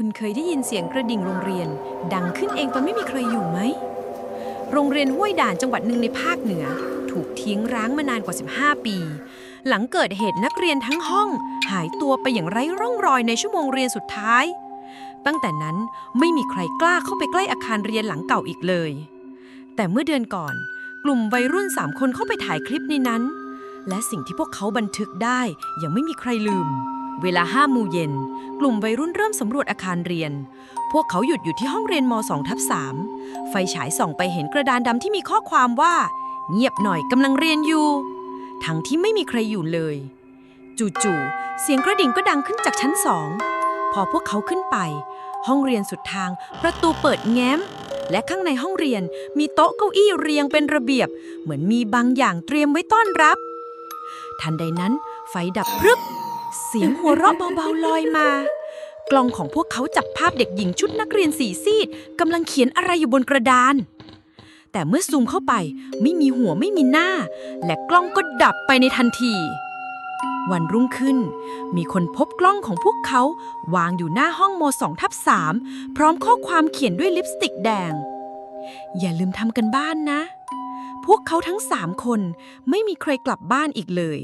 คุณเคยได้ยินเสียงกระดิ่งโรงเรียน ดังขึ้นเองตอนไม่มีใครอยู่ไหม โรงเรียนห้วยด่านจังหวัดหนึ่งในภาคเหนือ ถูกทิ้งร้างมานานกว่า 15 ปี หลังเกิดเหตุนักเรียนทั้งห้อง หายตัวไปอย่างไร้ร่องรอยในชั่วโมงเรียนสุดท้าย ตั้งแต่นั้นไม่มีใครกล้าเข้าไปใกล้อาคารเรียนหลังเก่าอีกเลย แต่เมื่อเดือนก่อน กลุ่มวัยรุ่นสามคนเข้าไปถ่ายคลิปในนั้น และสิ่งที่พวกเขาบันทึกได้ยังไม่มีใครลืม เวลาห้าโมงเย็น กลุ่มวัยรุ่นเริ่มสำรวจอาคารเรียน พวกเขาหยุดอยู่ที่ห้องเรียนม2ทับ3ไฟฉายส่องไปเห็นกระดานดำที่มีข้อความว่า เงียบหน่อยกำลังเรียนอยู่ ทั้งที่ไม่มีใครอยู่เลย จู่ๆเสียงกระดิ่งก็ดังขึ้นจากชั้นสองพอพวกเขาขึ้นไป ห้องเรียนสุดทาง ประตูเปิดแง้ม และข้างในห้องเรียนมีโต๊ะเก้าอี้เรียงเป็นระเบียบ เหมือนมีบางอย่างเตรียมไว้ต้อนรับ ทันใดนั้น ไฟดับพรึบ เสียงหัวเราะเบาๆลอยมา กล้องของพวกเขาจับภาพเด็กหญิงชุดนักเรียนสีซีดกำลังเขียนอะไรอยู่บนกระดาน แต่เมื่อซูมเข้าไปไม่มีหัวไม่มีหน้า และกล้องก็ดับไปในทันที วันรุ่งขึ้น มีคนพบกล้องของพวกเขา วางอยู่หน้าห้องโม2ทับ3พร้อมข้อความเขียนด้วยลิปสติกแดง อย่าลืมทำกันบ้านนะ พวกเขาทั้งสามคนไม่มีใครกลับบ้านอีกเลย